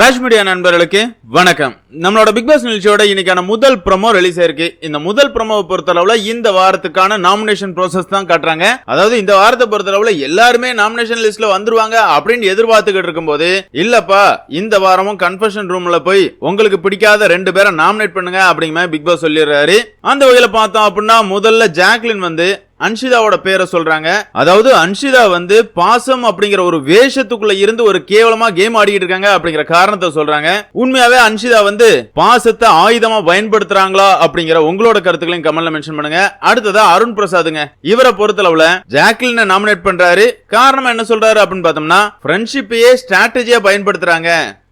Raj media நண்பர்களுக்கு வணக்கம். நம்மளோட பிக் பாஸ் நிகழ்ச்சியோட இன்னைக்கான முதல் ப்ரமோ ரிலீஸ் ஆயிருக்கு. இந்த முதல் ப்ரமோவை பொறுத்தளவுல இந்த வாரத்துக்கான நாமினேஷன் ப்ரோசஸ் தான் காட்டுறாங்க. அதாவது இந்த வாரத்தை பொறுத்தளவுல எல்லாருமே நாமினேஷன் லிஸ்ட்ல வந்துருவாங்க அப்படின்னு எதிர்பார்த்துக்கிட்டு இருக்கும்போது இல்லப்பா இந்த வாரமும் கன்ஃபெஷன் ரூம்ல போய் உங்களுக்கு பிடிக்காத ரெண்டு பேரை நாமினேட் பண்ணுங்க அப்படிங்கிற பிக் பாஸ் சொல்லிடுறாரு. அந்த வகையில பார்த்தோம் அப்படின்னா முதல்ல ஜாக்லின் வந்து அன்ஷிதாவோட பேரை சொல்றாங்க. அதாவது அன்ஷிதா வந்து பாசம் அப்படிங்கிற ஒரு வேஷத்துக்குள்ள இருந்து ஒரு கேவலமா கேம் ஆடிக்கிட்டு இருக்காங்க அப்படிங்கிற காரணத்தை சொல்றாங்க. உண்மையாவே அன்ஷிதா வந்து பாசத்தை ஆயுதமா பயன்படுத்துறாங்களா அப்படிங்கிற உங்களோட கருத்துக்களையும் கமெண்ட்ல மென்ஷன் பண்ணுங்க. அடுத்ததா அருண் பிரசாதுங்க. இவரை பொறுத்தளவுல ஜாக்லின் நாமினேட் பண்றாரு. காரணம் என்ன சொல்றாரு அப்படின்னு பார்த்தோம்னா ஃப்ரெண்ட்ஷிப்பையே ஸ்ட்ராட்டஜியா பயன்படுத்துறாங்க.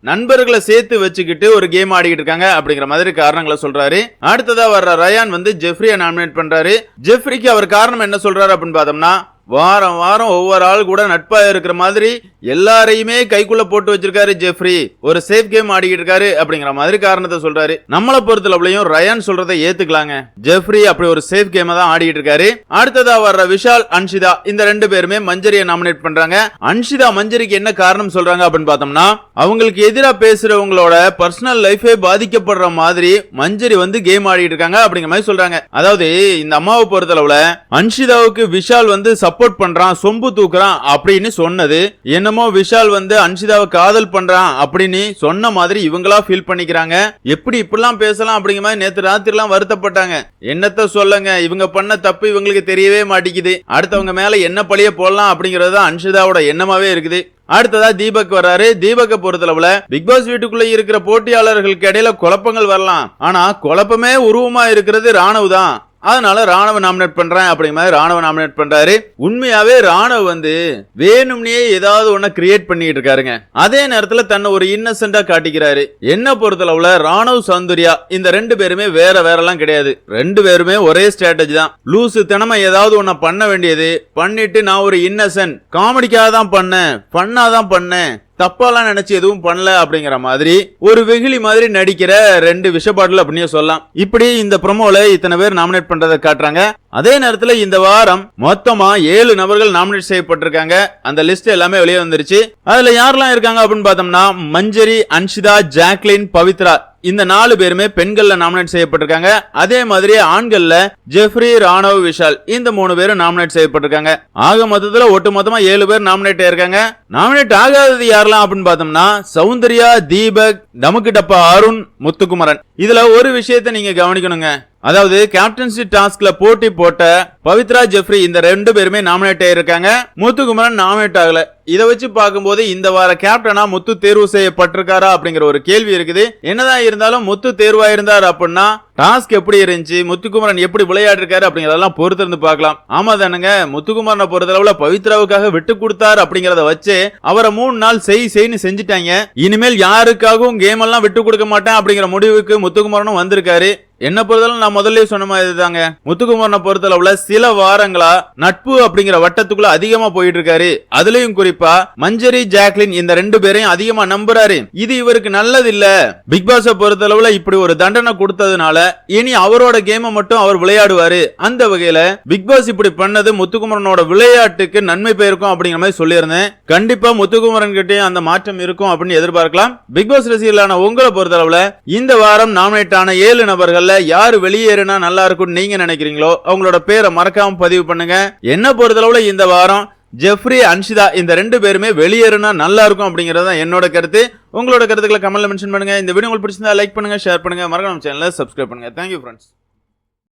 நண்பர்களை சேர்த்து வச்சுக்கிட்டு ஒரு கேம் ஆடிக்கிட்டு இருக்காங்க அப்படிங்கிற மாதிரி காரணங்களை சொல்றாரு. அடுத்ததா வர்ற ரயான் வந்து ஜெஃப்ரியை நாமினேட் பண்றாரு. ஜெஃப்ரிக்கு அவர் காரணம் என்ன சொல்றாரு அப்படின்னு பார்த்தோம்னா வாரம் வாரம் ஒவ்வொரு ஆள் கூட நட்பா இருக்கிற மாதிரி எல்லாரையுமே கைக்குள்ள போட்டு வச்சிருக்காரு ஜெஃப்ரி. ஒரு சேஃப் கேம் ஆடிக்கிட்டு இருக்காரு அப்படிங்கிற மாதிரி காரணத்தை சொல்றாரு. நம்மளை பொறுத்தளவுலயும் ரயான் சொல்றதை ஏத்துக்கலாங்க. ஜெஃப்ரி அப்படி ஒரு சேஃப் கேம் தான் ஆடிக்கிட்டு இருக்காரு. அடுத்ததா வர்ற விஷால் அன்ஷிதா இந்த ரெண்டு பேருமே மஞ்சரியை நாமினேட் பண்றாங்க. அன்ஷிதா மஞ்சரிக்கு என்ன காரணம் சொல்றாங்க அப்படின்னு பார்த்தோம்னா அவங்களுக்கு எதிராக பேசுறவங்களோட பர்சனல் லைஃபே பாதிக்கப்படுற மாதிரி மஞ்சரி வந்து கேம் ஆடிட்டு இருக்காங்க அப்படிங்கிற மாதிரி சொல்றாங்க. அதாவது இந்த அம்மாவை பொறுத்தளவுல அன்ஷிதாவுக்கு விஷால் வந்து சப்போர்ட் பண்றான் சொம்பு தூக்குறான் அப்படின்னு சொன்னது என்ன என்னமோ விஷால் வந்து அன்ஷிதாவை காதல் பண்றான் அப்படின்னு சொன்ன மாதிரி இவங்களா ஃபீல் பண்ணிக்கிறாங்க. எப்படி இப்படிலாம் பேசலாம் அப்படிங்கிற மாதிரி நேத்து ராத்திரிலாம் வருத்தப்பட்டாங்க. என்னத்த சொல்லுங்க இவங்க பண்ண தப்பு இவங்களுக்கு தெரியவே மாட்டேங்குது. அடுத்தவங்க மேல என்ன பழிய போடலாம் அப்படிங்கறது தான் அன்ஷிதாவோட எண்ணமாவே இருக்குது. அடுத்ததா தீபக் வர்றாரு. தீபக்கை பொறுத்தளவுல பிக் பாஸ் வீட்டுக்குள்ள இருக்கிற போட்டியாளர்களுக்கு இடையில குழப்பங்கள் வரலாம். ஆனா குழப்பமே உருவமா இருக்கிறது ராணுவ தான். அதனால ராணுவ நாமினேட் பண்றேன் அப்படிங்கிற மாதிரி ராணுவ நாமினேட் பண்றாரு. உண்மையாவே ராணுவ வந்து வேணும்னே ஏதாவது ஒன்ன கிரியேட் பண்ணிட்டு இருக்காருங்க. அதே நேரத்துல தன்னை ஒரு இன்னசென்டா காட்டிக்கிறாரு. என்ன பொறுத்தளவுல ராணுவ சௌந்தர்யா இந்த ரெண்டு பேருமே வேற வேறலாம் கிடையாது. ரெண்டு பேருமே ஒரே ஸ்ட்ராட்டஜி தான். லூசு தினமா ஏதாவது ஒன்ன பண்ண வேண்டியது. பண்ணிட்டு நான் ஒரு இன்னசென்ட் காமெடிக்காக தான் பண்ணேன் பண்ணாதான் பண்ணேன். தப்பாலாம் நினைச்சு எதுவும் பண்ணல அப்படிங்கிற மாதிரி ஒரு வெகுளி மாதிரி நடிக்கிற ரெண்டு விஷபாட்டில் அப்படின்னு சொல்லலாம். இப்படி இந்த ப்ரொமோல இத்தனை பேர் நாமினேட் பண்றதை காட்டுறாங்க. அதே நேரத்துல இந்த வாரம் மொத்தமா ஏழு நபர்கள் நாமினேட் செய்யப்பட்டிருக்காங்க. அந்த லிஸ்ட் எல்லாமே வெளியே வந்துருச்சு. அதுல யாரெல்லாம் இருக்காங்க அப்படின்னு பார்த்தோம்னா மஞ்சரி அன்ஷிதா ஜாக்லின் பவித்ரா. இந்த நாலு பேருமே பெண்கள்ல நாமினேட் செய்யப்பட்டிருக்காங்க. அதே மாதிரி ஆண்கள்ல ஜெஃப்ரி ராணவ் விஷால் இந்த மூணு பேரும் நாமினேட் செய்யப்பட்டிருக்காங்க. ஆக மொத்தத்துல ஒட்டு மொத்தமா ஏழு பேர் நாமினேட் ஆயிருக்காங்க. நாமினேட் ஆகாதது யாரெல்லாம் அப்படின்னு பார்த்தோம்னா சௌந்தர்யா தீபக் நமக்கு டப்பா அருண் முத்துக்குமரன். இதுல ஒரு விஷயத்த நீங்க கவனிக்கணுங்க. அதாவது கேப்டன்சி டாஸ்க்ல போட்டி போட்ட பவித்ரா ஜெஃப்ரி இந்த ரெண்டு பேருமே நாமினேட் ஆயிருக்காங்க. முத்துக்குமரன் நாமினேட் ஆகல. இதை வச்சு பார்க்கும்போது இந்த வார கேப்டனா முத்து தேர்வு செய்யப்பட்டிருக்காரா அப்படிங்கிற ஒரு கேள்வி இருக்குது. என்னதான் இருந்தாலும் முத்து தேர்வாயிருந்தார் அப்படின்னா டாஸ்க் எப்படி இருந்துச்சு முத்துக்குமரன் எப்படி விளையாடிருக்காரு அப்படிங்கிறதெல்லாம் பொறுத்திருந்து பார்க்கலாம். ஆமா தானுங்க முத்துக்குமரனை பொறுத்தளவுல பவித்ராவுக்காக விட்டு கொடுத்தாரு அப்படிங்கறத வச்சு அவரை மூணு நாள் செய் செய்ன்னு செஞ்சுட்டாங்க. இனிமேல் யாருக்காகவும் கேம் எல்லாம் விட்டு கொடுக்க மாட்டேன் அப்படிங்கிற முடிவுக்கு முத்துக்குமரனும் வந்திருக்காரு. என்ன பொறுத்தளவு நான் முதல்ல சொன்ன மாதிரி தாங்க. முத்துக்குமரனை பொறுத்தளவுல சில வாரங்களா நட்பு அப்படிங்கிற வட்டத்துக்குள்ள அதிகமா போயிட்டு இருக்காரு அதுலயும் குறிப்பா மஞ்சரி ஜாக்லின் இந்த ரெண்டு பேரையும் அதிகமா நம்புறாரு. இது இவருக்கு நல்லது இல்ல பிக் பாஸ் பொறுத்தளவுல இப்படி ஒரு தண்டனை கொடுத்ததுனால இனி அவரோட கேமை மட்டும் அவர் விளையாடுவாரு. அந்த வகையில பிக் பாஸ் இப்படி பண்ணது முத்துக்குமரனோட விளையாட்டுக்கு நன்மை பெயருக்கும் அப்படிங்கிற மாதிரி சொல்லியிருந்தேன். கண்டிப்பா முத்துக்குமரன் கிட்டேயும் அந்த மாற்றம் இருக்கும் அப்படின்னு எதிர்பார்க்கலாம். பிக் பாஸ் ரசிகர்களான உங்களை பொறுத்தளவுல இந்த வாரம் நாமினேட் ஆன ஏழு நபர்கள் யாரு வெளியேறினா நல்லா இருக்கும்னு நீங்க நினைக்கிறீங்களோ அவங்களோட பேரை மறக்காம பதிவு பண்ணுங்க. என்ன பொறுத்தளவுல இந்த வாரம் ஜெஃப்ரி அன்ஷிதா இந்த ரெண்டு பேருமே வெளியேறினா நல்லா இருக்கும் அப்படிங்கறது தான் என்னோட கருத்து. உங்களோட கருத்துக்களை கமெண்ட்ல மென்ஷன் பண்ணுங்க. இந்த வீடியோ உங்களுக்கு பிடிச்சிருந்தா லைக் பண்ணுங்க ஷேர் பண்ணுங்க. மறக்காம சேனலை சப்ஸ்கிரைப் பண்ணுங்க. Thank you friends